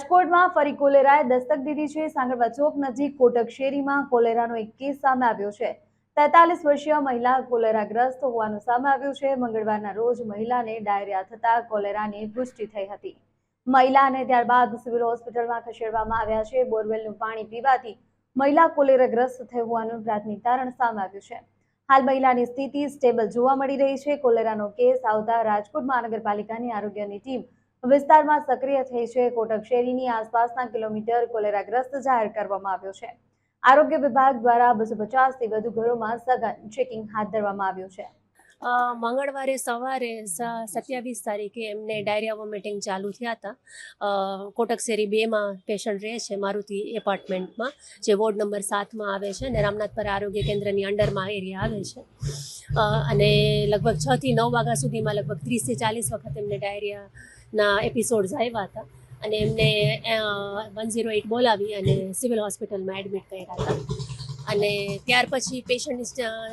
રાજકોટમાં ફરી કોલેરાએ દસ્તક દીધી છે. સાંગળવા ચોક નજીક કોટક શેરીમાં કોલેરાનો એક કેસ સામે આવ્યો છે. તેતાલીસ વર્ષીય મહિલા કોલેરાગ્રસ્ત હોવાનું સામે આવ્યું છે. મંગળવારના રોજ મહિલાને ડાયરિયા થતા કોલેરાની પુષ્ટિ થઈ હતી. મહિલાને ત્યારબાદ સિવિલ હોસ્પિટલમાં ખસેડવામાં આવ્યા છે. બોરવેલનું પાણી પીવાથી મહિલા કોલેરાગ્રસ્ત થઈ હોવાનું પ્રાથમિક તારણ સામે આવ્યું છે. હાલ મહિલાની સ્થિતિ સ્ટેબલ જોવા મળી રહી છે. કોલેરાનો કેસ આવતા રાજકોટ મહાનગરપાલિકાની આરોગ્યની ટીમ વિસ્તારમાં સક્રિય થઈ છે કોટક શેરીની આસપાસના કિલોમીટર કોલેરાગ્રસ્ત જાહેર કરવામાં આવ્યો છે. આરોગ્ય વિભાગ દ્વારા બસો પચાસથી વધુ ઘરોમાં સઘન ચેકિંગ હાથ ધરવામાં આવ્યું છે. મંગળવારે સવારે સત્યાવીસ તારીખે એમને ડાયરિયા વોમિટિંગ ચાલુ થયા હતા. કોટક શેરી બેમાં પેશન્ટ રહે છે મારુતિ એપાર્ટમેન્ટમાં, જે વોર્ડ નંબર સાતમાં આવે છે અને રામનાથપર આરોગ્ય કેન્દ્રની અંડરમાં એરિયા આવે છે. અને લગભગ છ થી નવ વાગ્યા સુધીમાં લગભગ ત્રીસથી ચાલીસ વખત એમને ડાયરિયાના એપિસોડ્સ આવ્યા હતા. અને એમને વન ઝીરો એઇટ બોલાવી અને સિવિલ હોસ્પિટલમાં એડમિટ કર્યા હતા. અને ત્યાર પછી પેશન્ટની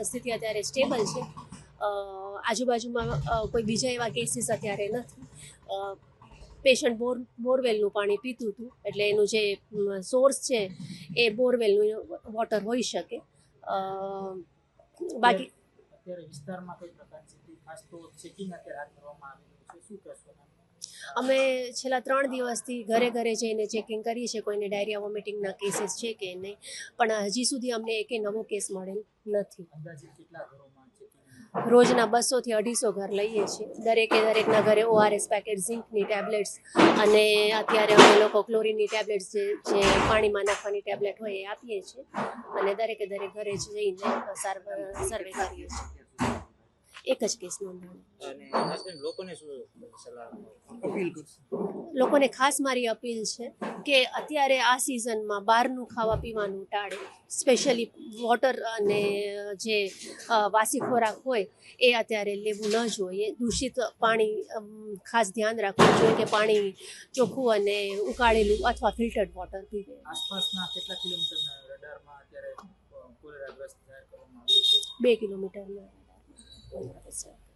સ્થિતિ અત્યારે સ્ટેબલ છે. આજુબાજુમાં કોઈ બીજા એવા કેસીસ અત્યારે નથી. પેશન્ટ બોર, બોરવેલનું પાણી પીતું હતું. એટલે એનું જે સોર્સ છે, એ બોરવેલનું વોટર હોઈ શકે. બાકી વિસ્તારમાં કોઈ પ્રકારની? અમે છેલ્લા ત્રણ દિવસથી ઘરે ઘરે જઈને ચેકિંગ કરીએ છીએ. કોઈને ડાયરિયા વોમિટિંગના કેસીસ છે કે નહીં. પણ હજી સુધી અમને એકે નવો કેસ મળેલ નથી. રોજના બસોથી અઢીસો ઘર લઈએ છીએ. દરેકે દરેકના ઘરે ઓઆરએસ પેકેટ ઝીંકની ટેબ્લેટ્સ અને અત્યારે અમે લોકો ક્લોરીનની ટેબ્લેટ્સ જે જે પાણીમાં નાખવાની ટેબ્લેટ હોય એ આપીએ છીએ. અને દરેકે દરેક ઘરે જઈને સારવાર સર્વે કરીએ છીએ. એક જ કેસ નોંધાણો લોકોને શું સલાહ અપીલ લોકોને ખાસ મારી અપીલ છે કે અત્યારે આ સિઝનમાં બહારનું ખાવા પીવાનું ટાળે. સ્પેશિયલી વોટર અને જે વાસી ખોરાક હોય એ અત્યારે લેવું ન જોઈએ. દૂષિત પાણી ખાસ ધ્યાન રાખવું જોઈએ કે પાણી ચોખ્ખું અને ઉકાળેલું અથવા ફિલ્ટર્ડ વોટર પીવે. આસપાસના કેટલા કિલોમીટરના રડારમાં અત્યારે કોલેરાગ્રસ્ત જાહેર કરવામાં આવ્યું છે બે કિલોમીટરમાં છે